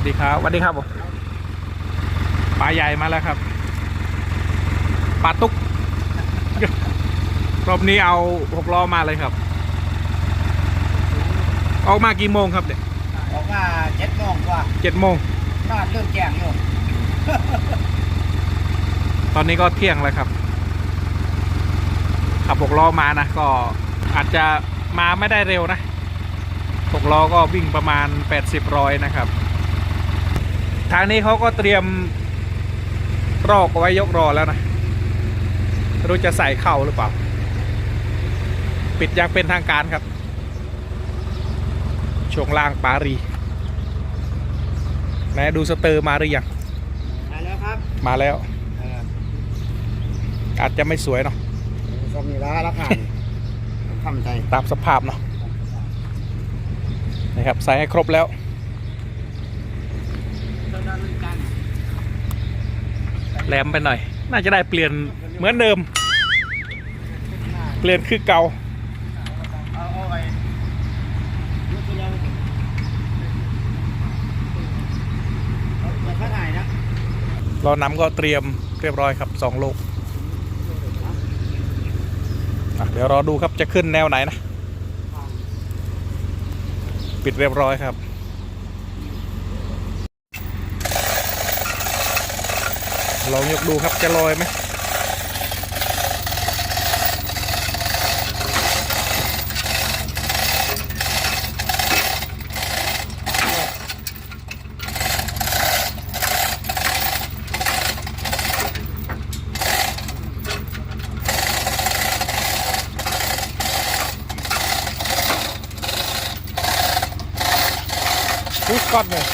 วัสดีครับสวัสดีครับผมปลาใหญ่มาแล้วครับปลาตุ๊กรอบนี้เอาหกล้อมาเลยครับ ออกมากี่โมงครับเนี่ยออกมาเจ็ดโมงกว่าเจ็ดโมงบ้านเริ่มแจ้งอยู่ตอนนี้ก็เที่ยงแล้วครับ ขับหกล้อมานะก็อาจจะมาไม่ได้เร็วนะหกล้อก็วิ่งประมาณ 80ร้อยนะครับ ทางนี้เขาก็เตรียมรอกเอาไว้ยกรอแล้วนะไม่รู้จะใส่เข่าหรือเปล่า ปิดอยังเป็นทางการครับ ช่วงล่างปารีไหนดูสเตอร์มาหรือยัง มาแล้วครับ มาแล้วเอออาจจะไม่สวยเนาะสมีร้าราคาทำใจ ตามสภาพเนาะ นะครับ ใส่ให้ครบแล้ว แหลมไปหน่อย น่าจะได้เปลี่ยนเหมือนเดิม เปลี่ยนคือเก่า เอาเอาไปยกไปเลยเอาเปิดผ้าถ่ายนะเรานำก็เตรียมเรียบร้อยครับสองลูกอะเดี๋ยวรอดูครับจะขึ้นแนวไหนนะ ปิดเรียบร้อยครับ ลองยกดูครับจะลอยไหม Ui, con rồi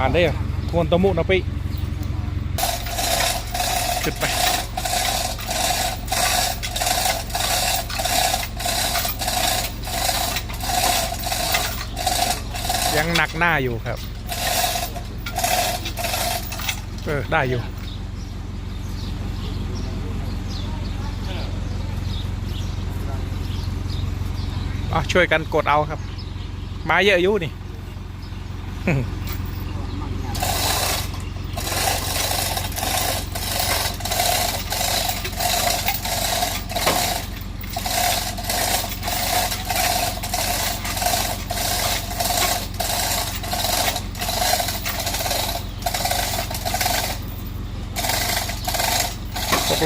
con rồi một rồi bàn đây à thôn tao mụ nó bị ขึ้นไปยังหนักหน้าอยู่ครับ เออ ได้อยู่อะช่วยกันกดเอาครับ มาเยอะอยู่นี่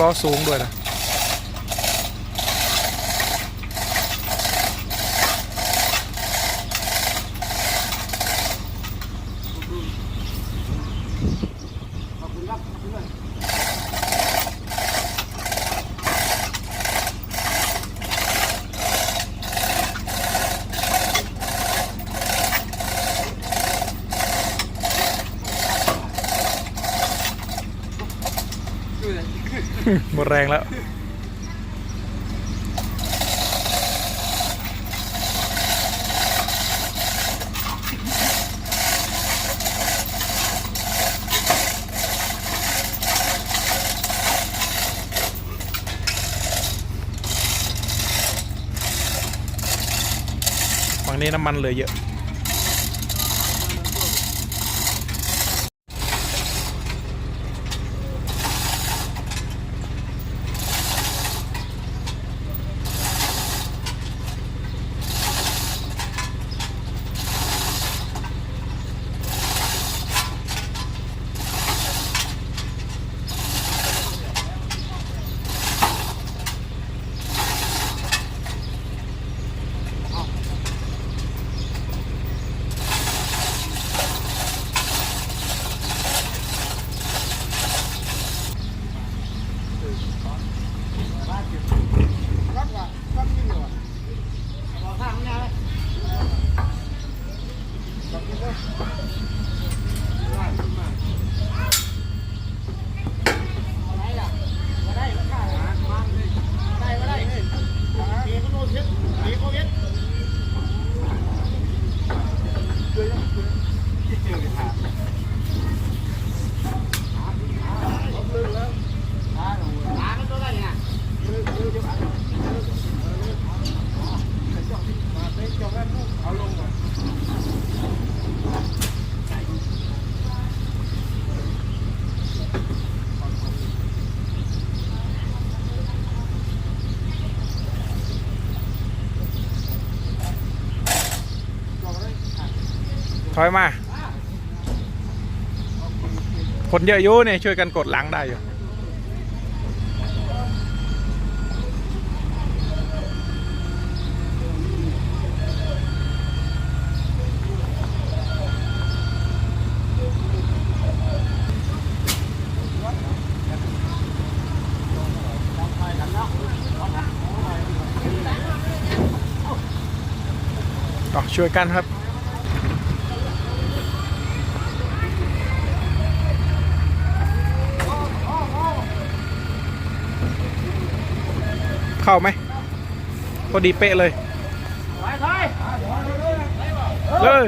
ล้อสูงด้วยนะ ขอบคุณครับขอบคุณด้วย หมดแรงแล้ว ฝั่งนี้น้ำมันเลือเยอะ ถอยมา คนเยอะอยู่เนี่ยช่วยกันกดหลังได้อยู่ช่วยกันครับ เข้าไหมพอดีเป๊ะเลยเลย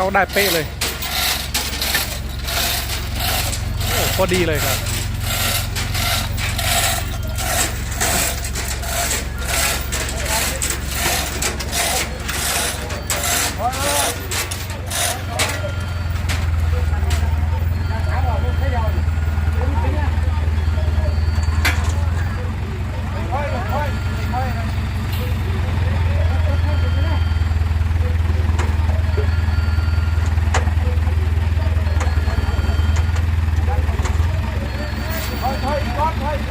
เข้าได้เป๊ะเลย โอ้พอดีเลยครับ เ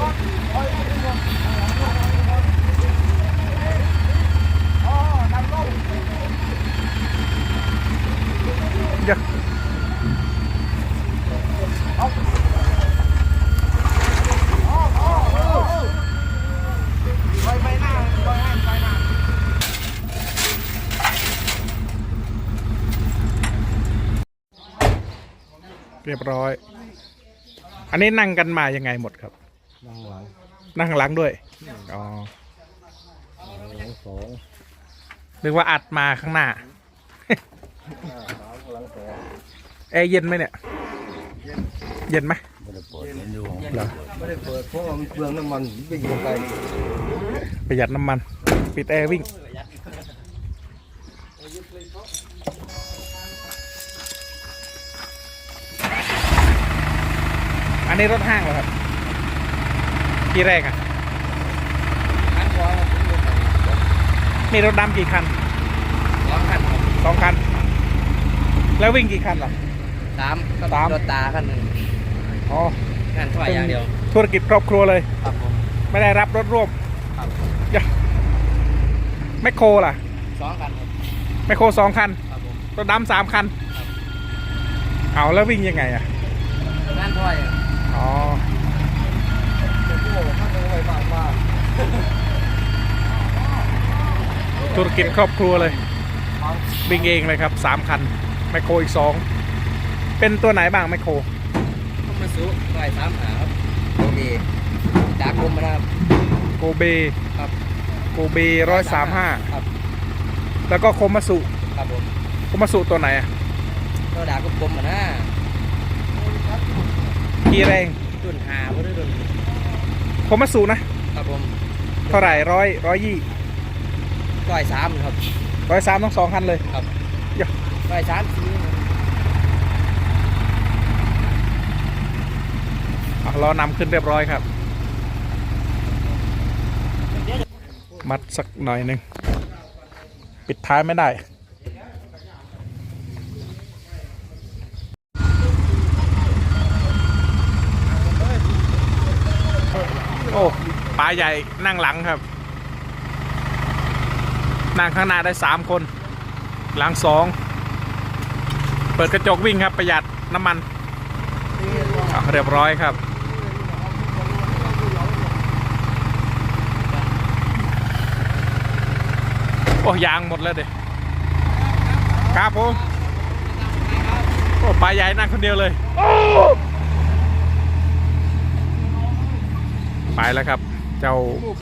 ดี๋ยวเรียบร้อย อันนี้นั่งกันมายังไงหมดครับ นั่งหลังนั่งข้างหลังด้วยอ๋อหลังสองนึกว่าอัดมาข้างหน้าหน้าสามหลังสองแอร์เย็นไหมเนี่ย เย็นไหมไม่ได้เปิดมันอยู่เหรอไม่ได้เปิดเพราะว่ามันเปลืองน้ำมันวิ่งลงไปประหยัดน้ำมัน ปิดแอร์วิ่งอันนี้รถห้างเหรอครับ ที่แรกอะอันพอมีรถดำกี่คันสองคันสองคัน แล้ววิ่งกี่คันล่ะสามก็สามรถตาคันหนึ่งอ๋องานถ้อยอย่างเดียว ธุรกิจครอบครัวเลยครับผมไม่ได้รับรถร่วมครับยะแมคโครล่ะสองคันครับแมคโครสองคันครับผมรถดำสามคันเอาแล้ววิ่งยังไงอะงานถ้อยอะอ๋ ธุรกิจครอบครัวเลยวิ่งเองเลยครับสามคันแมคโครอีกสองเป็นตัวไหนบ้างแมคโครผมมาสู้ต่อยสามหาครับโอเคจากกรมนะครับโกเบครับโกเบร้อยสามห้าครับ แล้วก็โคมาสุครับผมโคมาสุตัวไหนอะก็ด่ากรมๆอะนะกี่แรงดุนหาบ่ได้ดุน โคมาสุนะ ครับผมเท่าไหร่ร้อยร้อยยี่ต่อยสามครับร้อยสามทั้งสองคันเลยครับเดี๋ยวต่อยสามสี่อะรอนำขึ้นเรียบร้อยครับ มัดสักหน่อยหนึ่ง ปิดท้ายไม่ได้ โอ้ปลา ใหญ่นั่งหลังครับ นั่งข้างหน้าได้สามคน หลังสอง เปิดกระจกวิ่งครับประหยัดน้ำมัน เรียบร้อยครับโอ้ยางหมดแล้วเด็ครับผมโอ้ปลาใหญ่นั่งคนเดียวเลย ไปแล้วครับ เจ้า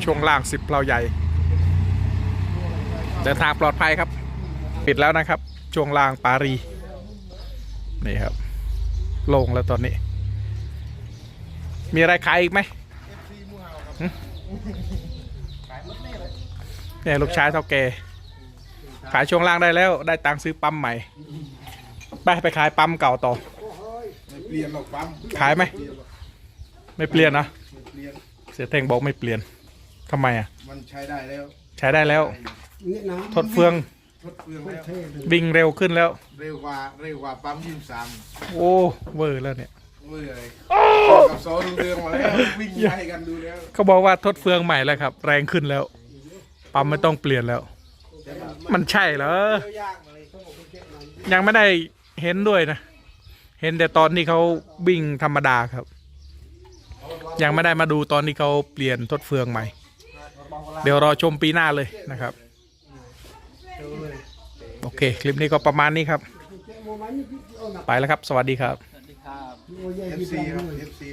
ช่วงล่างสิบเปลาใหญ่ เดินทางปลอดภัยครับ ปิดแล้วนะครับ ช่วงล่างปารี นี่ครับลงแล้วตอนนี้ มีอะไรขายอีกไหมหึเนี่ยลูกชายเท่าแกขายช่วงล่างได้แล้ว ได้ตังค์ซื้อปั๊มใหม่ ไปไปขายปั๊มเก่าต่อไม่เปลี่ยนหรอกปั๊มขายไหม ไม่เปลี่ยนนะไม่ เปลี่ยนเสียเท่งบอกไม่เปลี่ยนทำไมอะ มันใช้ได้แล้วใช้ได้แล้วนี่นะทดเฟืองทดเฟืองแล้วเท่เลยวิ่งเร็วขึ้นแล้ว เร็วกว่าเร็วกว่าปั๊มยี่สิบสามโอ้เวอร์แล้วเนี่ย เมื่อไรกับโซดูเรืองมาแล้ววิ่งไล่กันดูแล้วเขาบอกว่าทดเฟืองใหม่แล้วครับ แรงขึ้นแล้ว ปั๊มไม่ต้องเปลี่ยนแล้วมันใช่เหรอยากเลยยังไม่ได้เห็นด้วยนะ เห็นแต่ตอนที่เขาวิ่งธรรมดาครับ ยังไม่ได้มาดูตอนที่เขาเปลี่ยนทดเฟืองใหม่ เดี๋ยวรอชมปีหน้าเลยนะครับ โอเค คลิปนี้ก็ประมาณนี้ครับ ไปแล้วครับ สวัสดีครับเอฟซีครับเอฟซี